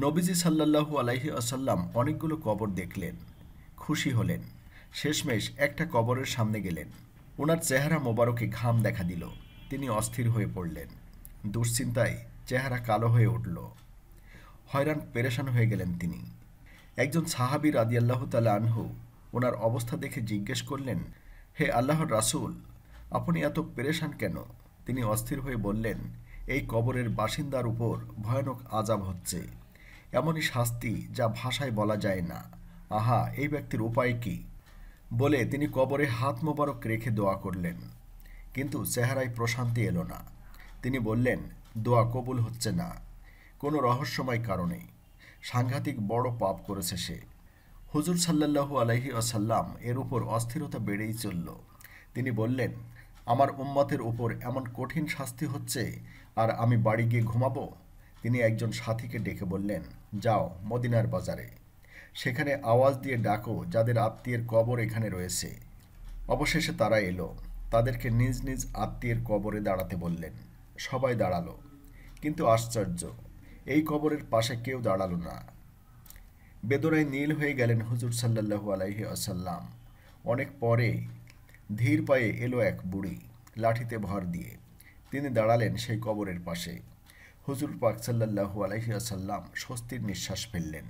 নবীজি সাল্লাল্লাহু আলাইহি আসাল্লাম অনেকগুলো কবর দেখলেন, খুশি হলেন। শেষমেশ একটা কবরের সামনে গেলেন। ওনার চেহারা মোবারকে ঘাম দেখা দিল। তিনি অস্থির হয়ে পড়লেন। দুশ্চিন্তায় চেহারা কালো হয়ে উঠল। হয়রান, পেরেশান হয়ে গেলেন তিনি। একজন সাহাবি রাদিয়াল্লাহু তালা আনহু ওনার অবস্থা দেখে জিজ্ঞেস করলেন, হে আল্লাহর রাসূল, আপনি এত পেরেশান কেন? তিনি অস্থির হয়ে বললেন, এই কবরের বাসিন্দার উপর ভয়ানক আজাব হচ্ছে। এমনই শাস্তি যা ভাষায় বলা যায় না। আহা, এই ব্যক্তির উপায় কি? বলে তিনি কবরে হাত মোবারক রেখে দোয়া করলেন। কিন্তু চেহারায় প্রশান্তি এলো না। তিনি বললেন, দোয়া কবুল হচ্ছে না। কোনো রহস্যময় কারণে। সাংঘাতিক বড় পাপ করেছে সে। হুজুর সাল্লাল্লাহু আলাইহি আসাল্লাম এর উপর অস্থিরতা বেড়েই চলল। তিনি বললেন, আমার উম্মতের উপর এমন কঠিন শাস্তি হচ্ছে, আর আমি বাড়ি গিয়ে ঘুমাবো? তিনি একজন সাথীকে ডেকে বললেন, যাও মদিনার বাজারে। সেখানে আওয়াজ দিয়ে ডাকো, যাদের আত্মীয়ের কবর এখানে রয়েছে। অবশেষে তারা এলো। তাদেরকে নিজ নিজ আত্মীয়ের কবরে দাঁড়াতে বললেন। সবাই দাঁড়াল। কিন্তু আশ্চর্য, এই কবরের পাশে কেউ দাঁড়াল না। বেদনায় নীল হয়ে গেলেন হুজুর সাল্লাল্লাহু আলাইহি আসাল্লাম অনেক পরে ধীর পায়ে এলো এক বুড়ি, লাঠিতে ভর দিয়ে। তিনি দাঁড়ালেন সেই কবরের পাশে। হুজুর পাক সাল্লাল্লাহু আলাইহি আসাল্লাম স্বস্তির নিঃশ্বাস ফেললেন।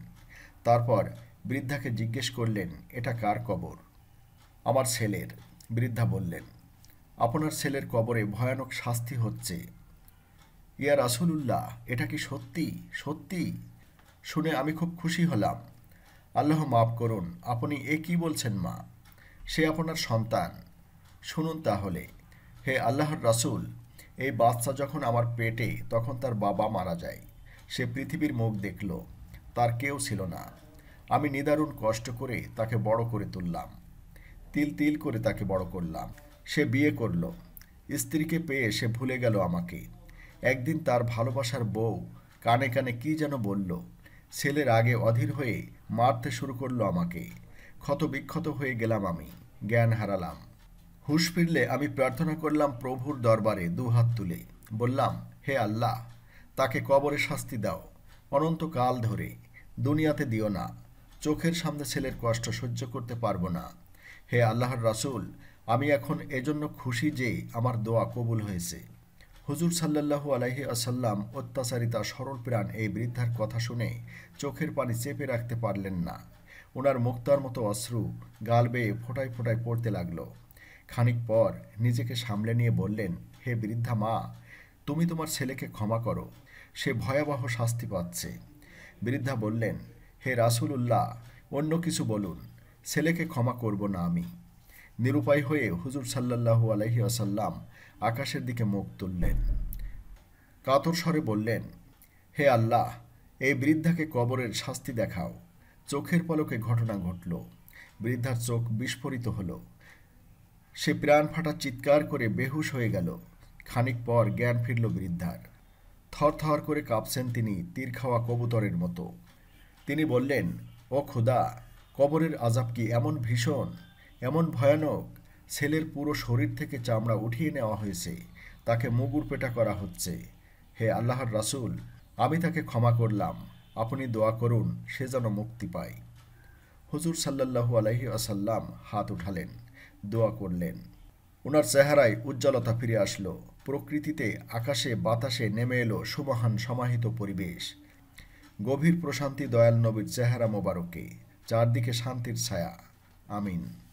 তারপর বৃদ্ধাকে জিজ্ঞেস করলেন, এটা কার কবর? আমার ছেলের, বৃদ্ধা বললেন। আপনার ছেলের কবরে ভয়ানক শাস্তি হচ্ছে। ইয়া রাসুলুল্লাহ, এটা কি সত্যি? সত্যি? শুনে আমি খুব খুশি হলাম। আল্লাহ মাফ করুন, আপনি এ কি বলছেন মা? সে আপনার সন্তান। শুনুন তাহলে। হে আল্লাহর রাসূল এই বাচ্চা যখন আমার পেটে, তখন তার বাবা মারা যায়। সে পৃথিবীর মুখ দেখল, তার কেউ ছিল না। আমি নিদারুণ কষ্ট করে তাকে বড় করে তুললাম। তিল তিল করে তাকে বড় করলাম। সে বিয়ে করল। স্ত্রীকে পেয়ে সে ভুলে গেল আমাকে। একদিন তার ভালোবাসার বউ কানে কানে কি যেন বলল, ছেলের আগে অধীর হয়ে মারতে শুরু করল আমাকে। ক্ষত বিক্ষত হয়ে গেলাম আমি, জ্ঞান হারালাম। হুশ ফিরলে আমি প্রার্থনা করলাম প্রভুর দরবারে দুহাত তুলে। বললাম, হে আল্লাহ, তাকে কবরে শাস্তি দাও। অনন্তকাল ধরে দুনিয়াতে দিও না। চোখের সামনে ছেলের কষ্ট সহ্য করতে পারব না। হে আল্লাহর রাসুল, আমি এখন এজন্য খুশি যে আমার দোয়া কবুল হয়েছে। হুজুর সাল্লাল্লাহু আলাইহি আসাল্লাম অত্যাচারিতা সরল প্রাণ এই বৃদ্ধার কথা শুনে চোখের পানি চেপে রাখতে পারলেন না। ওনার মুক্তার মতো অশ্রু গাল বেয়ে ফোটায় ফোটায় পড়তে লাগল। খানিক পর নিজেকে সামলে নিয়ে বললেন, হে বৃদ্ধা মা, তুমি তোমার ছেলেকে ক্ষমা করো, সে ভয়াবহ শাস্তি পাচ্ছে। বৃদ্ধা বললেন, হে রাসুল উল্লাহ অন্য কিছু বলুন, ছেলেকে ক্ষমা করব না আমি। নিরুপায় হয়ে হুজুর সাল্লাল্লাহু আলাইহি আসাল্লাম আকাশের দিকে মুখ তুললেন। কাতর স্বরে বললেন, হে আল্লাহ, এই বৃদ্ধাকে কবরের শাস্তি দেখাও। চোখের পলকে ঘটনা ঘটল। বৃদ্ধার চোখ বিস্ফোরিত হলো। সে প্রাণ ফাটা চিৎকার করে বেহুশ হয়ে গেল। খানিক পর জ্ঞান ফিরল বৃদ্ধার। থর থর করে কাঁপছেন তিনি তীর খাওয়া কবুতরের মতো। তিনি বললেন, ও খুদা, কবরের আজাব কি এমন ভীষণ, এমন ভয়ানক? ছেলের পুরো শরীর থেকে চামড়া উঠিয়ে নেওয়া হয়েছে, তাকে মুগুর পেটা করা হচ্ছে। হে আল্লাহর রাসুল, আমি তাকে ক্ষমা করলাম। আপনি দোয়া করুন, সে যেন মুক্তি পায়। হুজুর সাল্লাল্লাহু আলাইহি আসাল্লাম হাত উঠালেন। দোয়া করলেন। ওনার চেহারায় উজ্জ্বলতা ফিরে আসলো। প্রকৃতিতে আকাশে বাতাসে নেমে এলো সুমহান সমাহিত পরিবেশ। গভীর প্রশান্তি দয়াল নবীর চেহারা মোবারকে, চারদিকে শান্তির ছায়া। আমিন।